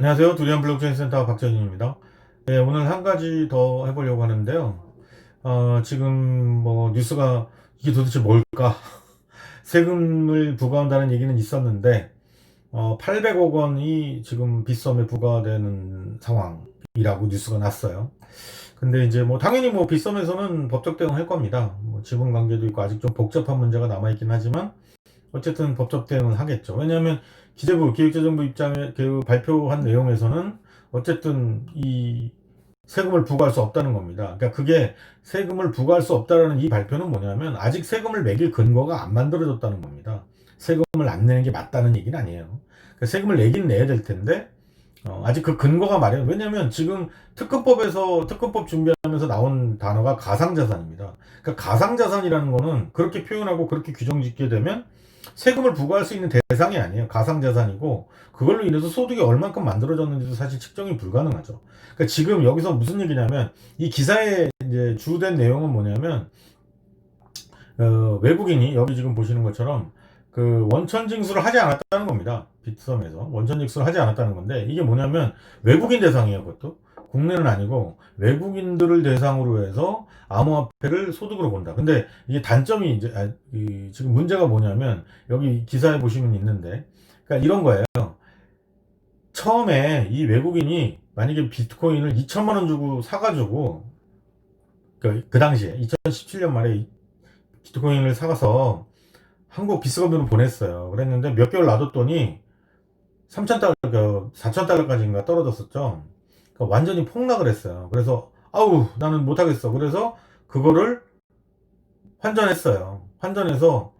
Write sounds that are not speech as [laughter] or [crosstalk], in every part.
안녕하세요. 두리안 블록체인 센터 박재진입니다. 네, 오늘 한 가지 더 해보려고 하는데요. 어, 지금 뭐 뉴스가 이게 도대체 뭘까? [laughs] 세금을 부과한다는 얘기는 있었는데, 어, 800억 원이 지금 빗썸에 부과되는 상황이라고 뉴스가 났어요. 근데 이제 뭐 당연히 뭐 빗썸에서는 법적 대응할 겁니다. 뭐 지분 관계도 있고 아직 좀 복잡한 문제가 남아 있긴 하지만, 어쨌든 법적 대응을 하겠죠. 왜냐하면 기재부 기획재정부 입장에 그 발표한 내용에서는 어쨌든 이 세금을 부과할 수 없다는 겁니다. 그러니까 그게 세금을 부과할 수 없다라는 이 발표는 뭐냐면 아직 세금을 매길 근거가 안 만들어졌다는 겁니다. 세금을 안 내는 게 맞다는 얘기는 아니에요. 그러니까 세금을 내긴 내야 될 텐데 어, 아직 그 근거가 마련. 왜냐하면 지금 특검법에서 특검법 준비하면서 나온 단어가 가상자산입니다. 그러니까 가상자산이라는 거는 그렇게 표현하고 그렇게 규정 짓게 되면 세금을 부과할 수 있는 대상이 아니에요. 가상자산이고 그걸로 인해서 소득이 얼만큼 만들어졌는지도 사실 측정이 불가능하죠. 그러니까 지금 여기서 무슨 얘기냐면 이 기사의 이제 주된 내용은 뭐냐면 어, 외국인이 여기 지금 보시는 것처럼 그 원천 징수를 하지 않았다는 겁니다. 빗썸에서 원천 징수를 하지 않았다는 건데 이게 뭐냐면 외국인 대상이에요. 그것도 국내는 아니고 외국인들을 대상으로 해서 암호화폐를 소득으로 본다. 근데 이게 단점이 이제 아, 이, 지금 문제가 뭐냐면 여기 기사에 보시면 있는데 그러니까 이런 거예요. 처음에 이 외국인이 만약에 비트코인을 2천만 원 주고 사가지고 그, 그 당시에 2017년 말에 이 비트코인을 사가서 한국 비스거비로 보냈어요. 그랬는데 몇 개월 놔뒀더니 3,000달러, 그 4,000달러까지인가 떨어졌었죠. 그러니까 완전히 폭락을 했어요. 그래서 아우 나는 못하겠어. 그래서 그거를 환전했어요. 환전해서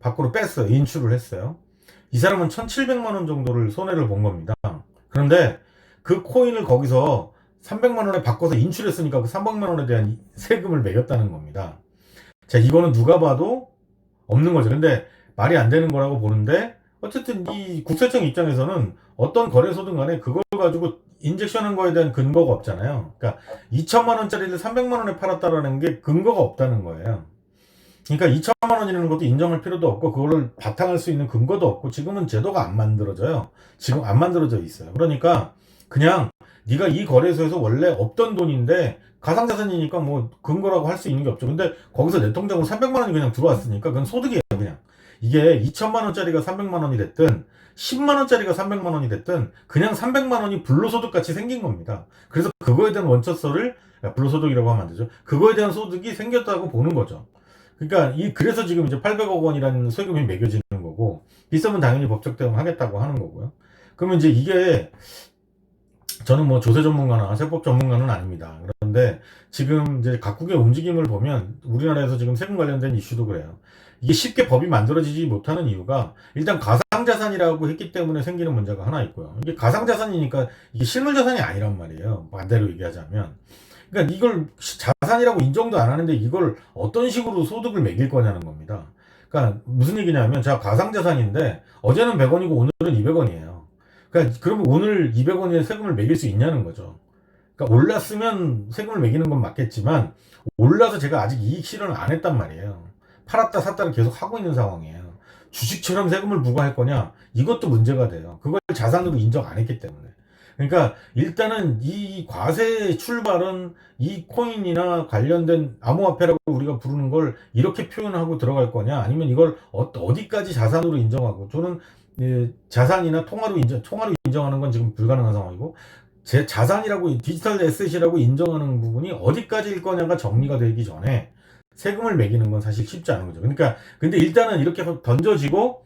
밖으로 뺐어요. 인출을 했어요. 이 사람은 1,700만 원 정도를 손해를 본 겁니다. 그런데 그 코인을 거기서 300만 원에 바꿔서 인출했으니까 그 300만 원에 대한 세금을 매겼다는 겁니다. 자, 이거는 누가 봐도 없는 거죠. 근데 말이 안 되는 거라고 보는데 어쨌든 이 국세청 입장에서는 어떤 거래소든 간에 그걸 가지고 인젝션 한 거에 대한 근거가 없잖아요. 그러니까 2천만 원짜리를 300만 원에 팔았다라는 게 근거가 없다는 거예요. 그러니까 2천만 원이라는 것도 인정할 필요도 없고 그거를 바탕할 수 있는 근거도 없고 지금은 제도가 안 만들어져요. 지금 안 만들어져 있어요. 그러니까 그냥 네가 이 거래소에서 원래 없던 돈인데 가상자산이니까 뭐 근거라고 할 수 있는 게 없죠. 근데 거기서 내 통장으로 300만 원이 그냥 들어왔으니까 그건 소득이에요, 그냥. 이게 2천만 원짜리가 300만 원이 됐든 10만 원짜리가 300만 원이 됐든 그냥 300만 원이 불로소득 같이 생긴 겁니다. 그래서 그거에 대한 원처서를 불로소득이라고 하면 안 되죠. 그거에 대한 소득이 생겼다고 보는 거죠. 그러니까 이 그래서 지금 이제 800억 원이라는 세금이 매겨지는 거고 비싸면 당연히 법적 대응하겠다고 하는 거고요. 그러면 이제 이게 저는 뭐 조세 전문가나 세법 전문가는 아닙니다. 그런데 지금 이제 각국의 움직임을 보면 우리나라에서 지금 세금 관련된 이슈도 그래요. 이게 쉽게 법이 만들어지지 못하는 이유가 일단 가상자산이라고 했기 때문에 생기는 문제가 하나 있고요. 이게 가상자산이니까 이게 실물자산이 아니란 말이에요. 반대로 얘기하자면. 그러니까 이걸 자산이라고 인정도 안 하는데 이걸 어떤 식으로 소득을 매길 거냐는 겁니다. 그러니까 무슨 얘기냐면 자 가상자산인데 어제는 100원이고 오늘은 200원이에요. 그러니까 그러면 오늘 200원의 세금을 매길 수 있냐는 거죠. 그러니까 올랐으면 세금을 매기는 건 맞겠지만 올라서 제가 아직 이익 실현을 안 했단 말이에요. 팔았다 샀다를 계속 하고 있는 상황이에요. 주식처럼 세금을 부과할 거냐? 이것도 문제가 돼요. 그걸 자산으로 인정 안 했기 때문에. 그러니까 일단은 이 과세 출발은 이 코인이나 관련된 암호화폐라고 우리가 부르는 걸 이렇게 표현하고 들어갈 거냐? 아니면 이걸 어- 어디까지 자산으로 인정하고 저는 예, 자산이나 통화로 인정, 통화로 인정하는 건 지금 불가능한 상황이고 제 자산이라고 디지털 에셋이라고 인정하는 부분이 어디까지일 거냐가 정리가 되기 전에 세금을 매기는 건 사실 쉽지 않은 거죠. 그러니까 근데 일단은 이렇게 던져지고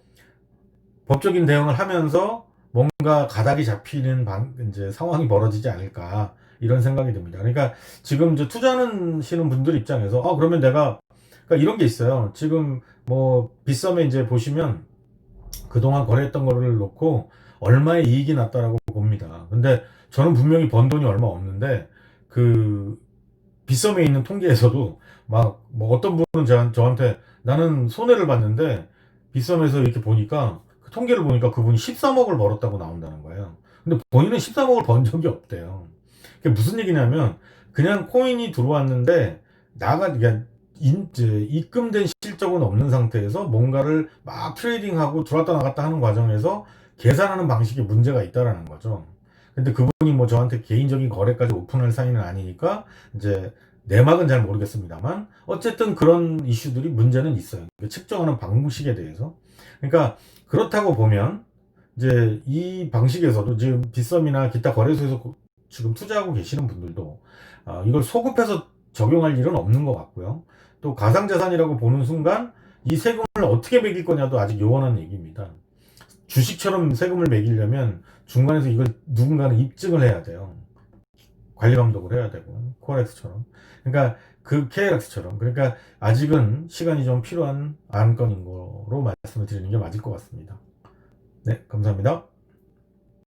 법적인 대응을 하면서 뭔가 가닥이 잡히는 방, 이제 상황이 벌어지지 않을까 이런 생각이 듭니다. 그러니까 지금 이제 투자하시는 분들 입장에서 아 그러면 내가 그러니까 이런 게 있어요. 지금 뭐 빗썸에 이제 보시면 그동안 거래했던 거를 놓고 얼마의 이익이 났다라고 봅니다. 근데 저는 분명히 번 돈이 얼마 없는데 그 빗썸에 있는 통계에서도 막 뭐 어떤 분은 저- 저한테 나는 손해를 봤는데 빗썸에서 이렇게 보니까 그 통계를 보니까 그분이 13억을 벌었다고 나온다는 거예요. 근데 본인은 13억을 번 적이 없대요. 그게 무슨 얘기냐면 그냥 코인이 들어왔는데 나가 그냥 인, 이제 입금된 실적은 없는 상태에서 뭔가를 막 트레이딩하고 들어왔다 나갔다 하는 과정에서 계산하는 방식에 문제가 있다라는 거죠. 근데 그분이 뭐 저한테 개인적인 거래까지 오픈할 사이는 아니니까 이제 내막은 잘 모르겠습니다만 어쨌든 그런 이슈들이 문제는 있어요. 측정하는 방식에 대해서. 그러니까 그렇다고 보면 이제 이 방식에서도 지금 빗썸이나 기타 거래소에서 고- 지금 투자하고 계시는 분들도 아, 이걸 소급해서 적용할 일은 없는 것 같고요. 또 가상자산이라고 보는 순간 이 세금을 어떻게 매길 거냐도 아직 요원한 얘기입니다. 주식처럼 세금을 매기려면 중간에서 이걸 누군가는 입증을 해야 돼요. 관리 감독을 해야 되고 코알엑스처럼. 그러니까 그 KLX처럼. 그러니까 아직은 시간이 좀 필요한 안건인 거로 말씀을 드리는 게 맞을 것 같습니다. 네, 감사합니다.